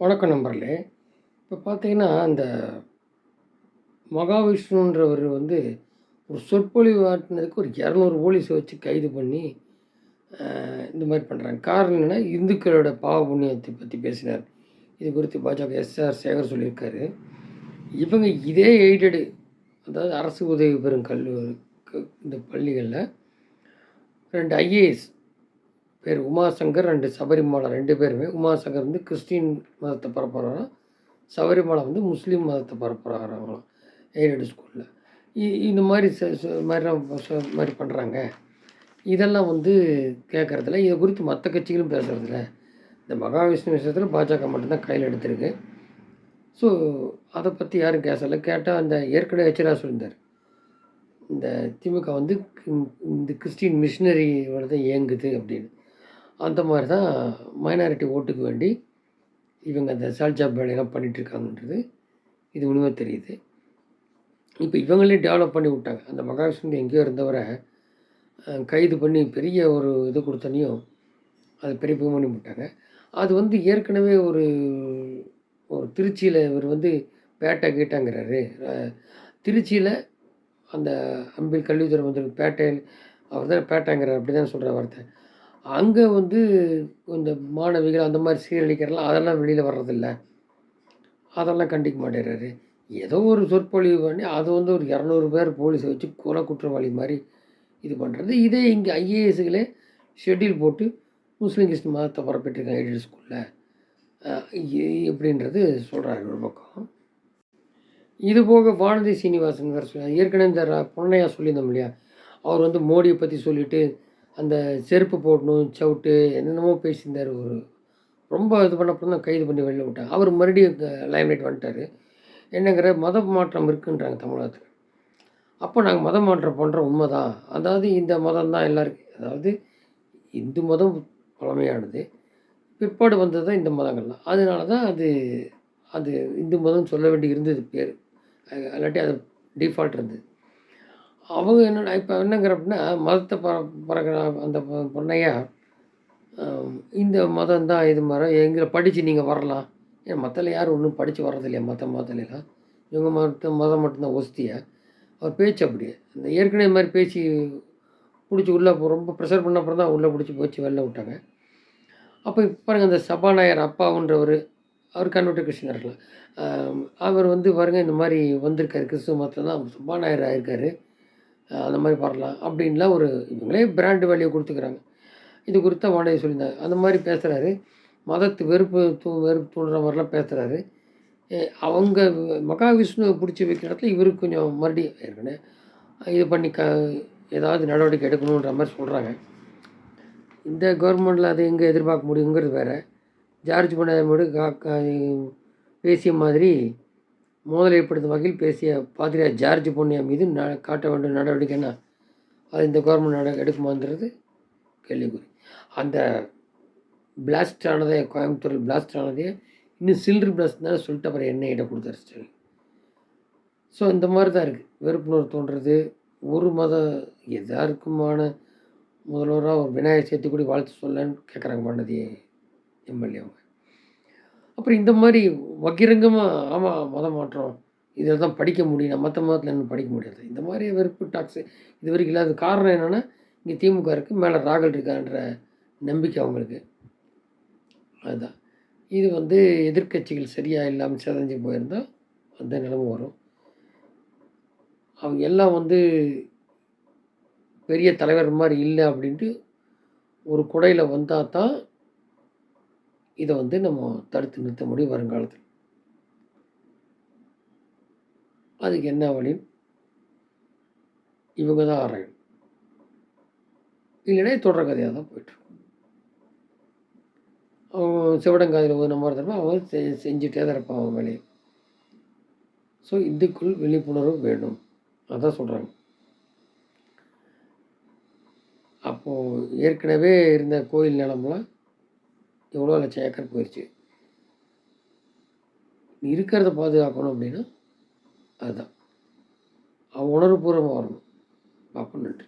வணக்கம் நம்பர்லே இப்போ பார்த்தீங்கன்னா அந்த மகாவிஷ்ணுன்றவர் வந்து ஒரு சொற்பொழிவு ஆட்டினதுக்கு ஒரு இரநூறு போலீஸை வச்சு கைது பண்ணி இந்த மாதிரி பண்ணுறாங்க காரணம் என்னென்னா இந்துக்களோட பாவ புண்ணியத்தை பற்றி பேசினார். இது குறித்து பாஜக எஸ்ஆர் சேகர் சொல்லியிருக்காரு. இவங்க இதே எய்டடு அதாவது அரசு உதவி பெறும் கல்லூரி இந்த பள்ளிகளில் ரெண்டு ஐஏஎஸ் பேர் உமாசங்கர் ரெண்டு சபரிமலை ரெண்டு பேருமே. உமாசங்கர் வந்து கிறிஸ்டின் மதத்தை பரப்புகிறாராம் சபரிமலை வந்து முஸ்லீம் மதத்தை பரப்புகிறாராங்களாம் எய்டட் ஸ்கூலில். இந்த மாதிரி ச- ச- மாதிரிலாம் மாதிரி பண்ணுறாங்க இதெல்லாம் வந்து கேட்குறதில்ல இதை குறித்து மற்ற கட்சிகளும் பேசுகிறதில்ல இந்த மகாவிஷ்ணு விஷயத்தில் பாஜக மட்டும்தான் கையில் எடுத்திருக்கு. ஸோ அதை பற்றி யாரும் பேசலை. கேட்டால் அந்த ஏற்கனவே எச்சரா சொல்லியிருந்தார். இந்த திமுக வந்து இந்த கிறிஸ்டின் மிஷினரியோட தான் இயங்குது அப்படின்னு. அந்த மாதிரி தான் மைனாரிட்டி ஓட்டுக்கு வேண்டி இவங்க அந்த சால்ஜாப் வேலையெல்லாம் பண்ணிகிட்ருக்காங்கன்றது இது உண்மை தெரியுது. இப்போ இவங்களே டெவலப் பண்ணி விட்டாங்க. அந்த மகாவிஷ்ணு எங்கேயோ இருந்தவரை கைது பண்ணி பெரிய ஒரு இது கொடுத்தனையும் அது பெரிய பண்ணி விட்டாங்க. அது வந்து ஏற்கனவே ஒரு ஒரு திருச்சியில் இவர் வந்து பேட்டை கேட்டாங்கிறாரு. திருச்சியில் அந்த அம்பில் கல்வித்துறை வந்து பேட்டையில் அவர் தான் பேட்டைங்கிறார். அப்படி தான் சொல்கிற வார்த்தை. அங்கே வந்து இந்த மாணவிகள் அந்த மாதிரி சீரழிக்கிறலாம் அதெல்லாம் வெளியில் வர்றதில்ல. அதெல்லாம் கண்டிக்க மாட்டேறாரு. ஏதோ ஒரு சொற்பொழிவு பண்ணி அது வந்து ஒரு இரநூறு பேர் போலீஸை வச்சு கொலை குற்றவாளி மாதிரி இது பண்ணுறது இதே இங்கே ஐஏஎஸ்களே ஷெட்யூல் போட்டு முஸ்லீம் கிறிஸ்டின் மதத்தை பரப்பிட்டுருக்காங்க எய்டட் ஸ்கூலில். எப்படின்றது சொல்கிறாரு ஒரு பக்கம். இது போக வானதி சீனிவாசன் வேறு சொல்லி ஏற்கனவே இந்த பொன்னையா சொல்லியிருந்தோம் இல்லையா? அவர் வந்து மோடியை பற்றி சொல்லிவிட்டு அந்த செருப்பு போடணும் சவுட்டு என்னென்னமோ பேசியிருந்தார் ஒரு ரொம்ப இது பண்ணப்போ தான் கைது பண்ணி வெளில விட்டாங்க. அவர் மறுபடியும் லைம்லைட் வந்துட்டார். என்னங்கிற மத மாற்றம் இருக்குன்றாங்க தமிழகத்தில் அப்போ நாங்கள் மத மாற்றம் பண்ணுறோம் உண்மை தான் அதாவது இந்த மதம் தான் எல்லாருக்கும் அதாவது இந்து மதம் பழமையானது. பிற்பாடு வந்தது தான் இந்த மதங்கள்லாம் அதனால தான் அது அது இந்து மதம் சொல்ல வேண்டி இருந்தது பேர். இல்லாட்டி அது டிஃபால்ட் இருந்தது. அவங்க என்ன இப்போ என்னங்கிற அப்படின்னா மதத்தை பற பறக்கிற அந்த பொண்ணையா இந்த மதம் தான் இது மாதிரி எங்களை படித்து நீங்கள் வரலாம். ஏன் மற்றல யாரும் ஒன்றும் படித்து வர்றதில்லையா மற்ற மதத்துலாம் இவங்க மத மதம் மட்டும்தான் ஒஸ்தியா அவர் பேச்சு அப்படியே இந்த ஏற்கனவே இது மாதிரி பேச்சு பிடிச்சி உள்ளே ரொம்ப ப்ரெஷர் பண்ண அப்புறம் தான் உள்ளே பிடிச்சி போச்சு வெளில விட்டாங்க. அப்போ இப்போ பாருங்கள் அந்த சபாநாயகர் அப்பாவுன்றவர் அவர் கன்வெர்ட் கிருஷ்ணன் இருக்கலாம் அவர் வந்து பாருங்கள் இந்த மாதிரி வந்திருக்காரு கிறிஸ்துவ மதத்தில் தான் சபாநாயகர் ஆயிருக்காரு. அந்த மாதிரி வரலாம் அப்படின்லாம் ஒரு இவங்களே பிராண்டு வேல்யூ கொடுத்துக்கிறாங்க. இது குறித்த வாடகை சொல்லியிருந்தாங்க. அந்த மாதிரி பேசுகிறாரு மதத்து வெறுப்பு தூ வெறுப்பு தூண்டுற மாதிரிலாம் பேசுகிறாரு அவங்க மகாவிஷ்ணுவை பிடிச்சி வைக்கிற இடத்துல இவருக்கு கொஞ்சம் மறுபடியும் ஏற்கனவே இது பண்ணி க ஏதாவது நடவடிக்கை எடுக்கணுன்ற மாதிரி சொல்கிறாங்க இந்த கவர்மெண்டில் அதை எங்கே எதிர்பார்க்க முடியுங்கிறது வேறு. ஜார்ஜ் பண்ணாத கா கா பேசிய மாதிரி மோதல் ஏற்படுத்தும் வகையில் பேசிய பாதிரியார் ஜார்ஜ் பொன்னியா மீது ந காட்ட வேண்டிய நடவடிக்கைன்னா அது இந்த கவர்மெண்ட் நட எடுக்குமாங்கிறது கேள்விக்குறி. அந்த பிளாஸ்ட் ஆனதே கோயம்புத்தூரில் பிளாஸ்ட் ஆனதே இன்னும் சில்லர் பிளாஸ்ட் தானே சொல்லிட்டு அப்புறம் எண்ணெய்கிட்ட கொடுத்தாரு ஸ்டாலின். ஸோ இந்த மாதிரி தான் இருக்குது வெறுப்புணர்வு தோன்றது ஒரு மத எதாருக்குமான முதல்வராக ஒரு விநாயகர் சேர்த்து கூட வாழ்த்து சொல்லன்னு கேட்குறாங்க பண்ணதி எம்எல்ஏ அவங்க. அப்புறம் இந்த மாதிரி வக்கிரங்கமாக ஆமாம் மதம் மாற்றம் இதில் தான் படிக்க முடியும். நான் மற்ற மதத்தில் என்ன படிக்க முடியாது. இந்த மாதிரி வெறுப்பு டாக்ஸு இது வரைக்கும் இல்லாத காரணம் என்னென்னா இங்கே திமுக இருக்குது மேலே ராகல் இருக்கான்ற நம்பிக்கை அவங்களுக்கு. அதுதான். இது வந்து எதிர்க்கட்சிகள் சரியாக இல்லாமல் சிதஞ்சு போயிருந்தால் அந்த நிலைமை வரும். அவங்க எல்லாம் வந்து பெரிய தலைவர் மாதிரி இல்லை அப்படின்ட்டு ஒரு குடையில் வந்தால் தான் இதை வந்து நம்ம தடுத்து நிறுத்த முடியும் வருங்காலத்தில். அதுக்கு என்ன வழி? இவங்க தான் ஆராயணும். இல்லைன்னா தொடர தொடர் கதையாக தான் போயிட்டுருக்கும் அவன் சிவடங்காதில் ஒரு நம்பர் தரப்போ இருப்பான் அவன் செ செஞ்சுட்டே தான் இருப்பான் அவன் வேலையை ஸோ இதுக்குள் விழிப்புணர்வு வேணும் அதான் சொல்கிறாங்க அப்போது ஏற்கனவே இருந்த கோயில் நிலம்லாம் எவ்வளோ லட்சம் ஏக்கர் போயிடுச்சு இருக்கிறத பாதுகாக்கணும் அப்படின்னா அதுதான். அவன் உணர்வுபூர்வமாக வரணும். பார்ப்போம் நன்றி.